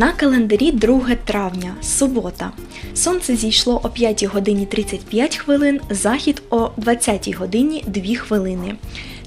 На календарі 2 травня, субота. Сонце зійшло о 5 годині 35 хвилин, захід о 20 годині 2 хвилини.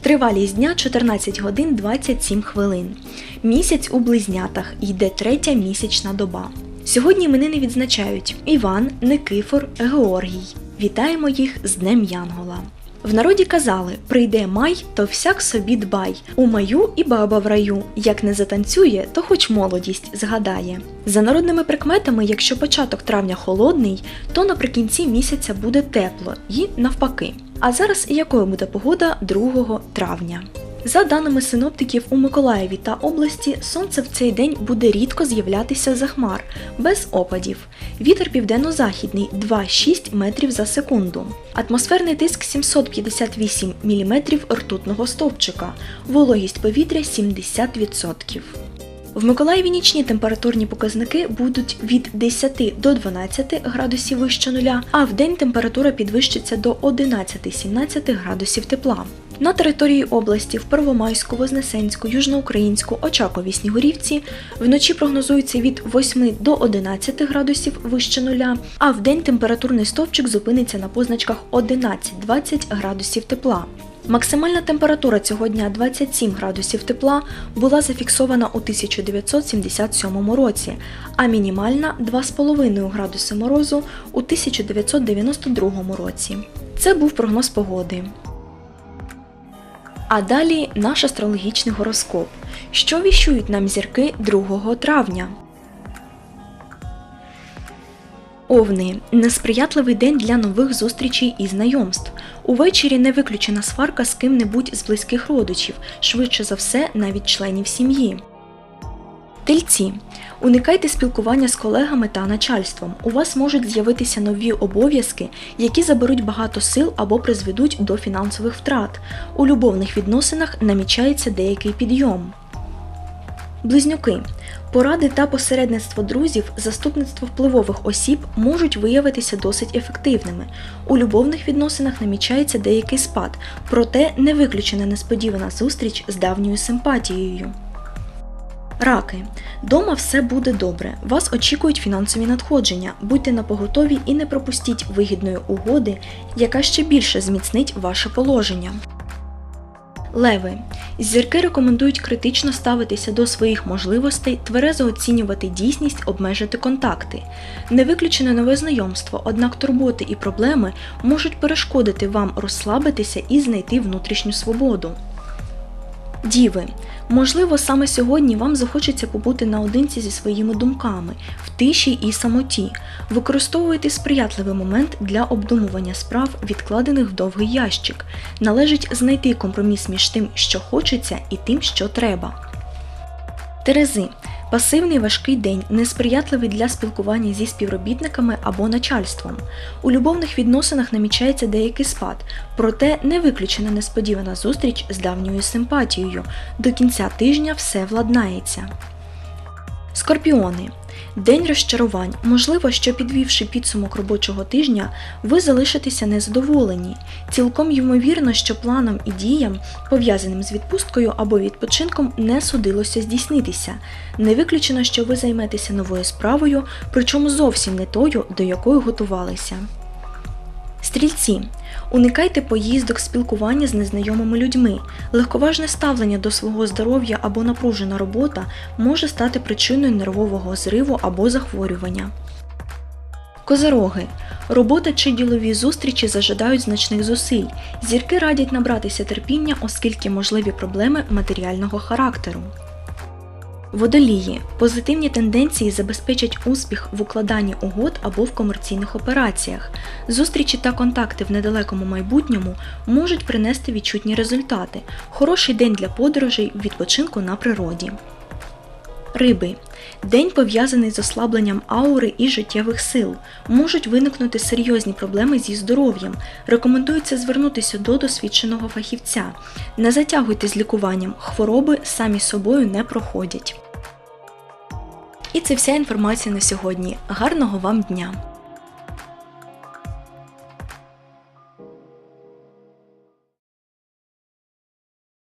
Тривалість дня 14 годин 27 хвилин. Місяць у близнятах йде третя місячна доба. Сьогодні іменини відзначають Іван, Никифор, Георгій. Вітаємо їх з Днем Янгола. В народі казали: прийде май, то всяк собі дбай. У маю і баба в раю. Як не затанцює, то хоч молодість згадає. За народними прикметами, якщо початок травня холодний, то наприкінці місяця буде тепло і навпаки. А зараз якою буде погода 2 травня? За даними синоптиків у Миколаєві та області, сонце в цей день буде рідко з'являтися за хмар, без опадів. Вітер південно-західний 2,6 метрів за секунду. Атмосферний тиск 758 мм ртутного стовпчика, вологість повітря 70%. В Миколаєві нічні температурні показники будуть від 10 до 12 градусів вище нуля, а в день температура підвищиться до 11-17 градусів тепла. На території області в Первомайську, Вознесенську, Южноукраїнську, Очакові, Снігурівці вночі прогнозується від 8 до 11 градусів вище нуля, а в день температурний стовпчик зупиниться на позначках 11-20 градусів тепла. Максимальна температура цього дня 27 градусів тепла була зафіксована у 1977 році, а мінімальна 2,5 градуси морозу у 1992 році. Це був прогноз погоди. А далі наш астрологічний гороскоп. Що віщують нам зірки 2 травня? Овни несприятливий день для нових зустрічей і знайомств. Увечері не виключена сварка з ким-небудь з близьких родичів, швидше за все, навіть членів сім'ї. Тельці. Уникайте спілкування з колегами та начальством. У вас можуть з'явитися нові обов'язки, які заберуть багато сил або призведуть до фінансових втрат. У любовних відносинах намічається деякий підйом. Близнюки. Поради та посередництво друзів, заступництво впливових осіб можуть виявитися досить ефективними. У любовних відносинах намічається деякий спад, проте не виключена несподівана зустріч з давньою симпатією. Раки. Дома все буде добре. Вас очікують фінансові надходження. Будьте напоготові і не пропустіть вигідної угоди, яка ще більше зміцнить ваше положення. Леви. Зірки рекомендують критично ставитися до своїх можливостей, тверезо оцінювати дійсність, обмежити контакти. Не виключене нове знайомство, однак турботи і проблеми можуть перешкодити вам розслабитися і знайти внутрішню свободу. Діви, можливо, саме сьогодні вам захочеться побути наодинці зі своїми думками, в тиші і самоті. Використовуйте сприятливий момент для обдумування справ, відкладених в довгий ящик. Належить знайти компроміс між тим, що хочеться, і тим, що треба. Терези. Пасивний важкий день, несприятливий для спілкування зі співробітниками або начальством. У любовних відносинах намічається деякий спад, проте не виключена несподівана зустріч з давньою симпатією. До кінця тижня все владнається. Скорпіони. День розчарувань. Можливо, що підвівши підсумок робочого тижня, ви залишитеся незадоволені. Цілком ймовірно, що планам і діям, пов'язаним з відпусткою або відпочинком, не судилося здійснитися. Не виключено, що ви займетеся новою справою, причому зовсім не тою, до якої готувалися. Стрільці. Уникайте поїздок, спілкування з незнайомими людьми. Легковажне ставлення до свого здоров'я або напружена робота може стати причиною нервового зриву або захворювання. Козероги. Робота чи ділові зустрічі зажадають значних зусиль. Зірки радять набратися терпіння, оскільки можливі проблеми матеріального характеру. Водолії. Позитивні тенденції забезпечать успіх в укладанні угод або в комерційних операціях. Зустрічі та контакти в недалекому майбутньому можуть принести відчутні результати. Хороший день для подорожей, відпочинку на природі. Риби. День пов'язаний з ослабленням аури і життєвих сил. Можуть виникнути серйозні проблеми зі здоров'ям. Рекомендується звернутися до досвідченого фахівця. Не затягуйте з лікуванням, хвороби самі собою не проходять. І це вся інформація на сьогодні. Гарного вам дня!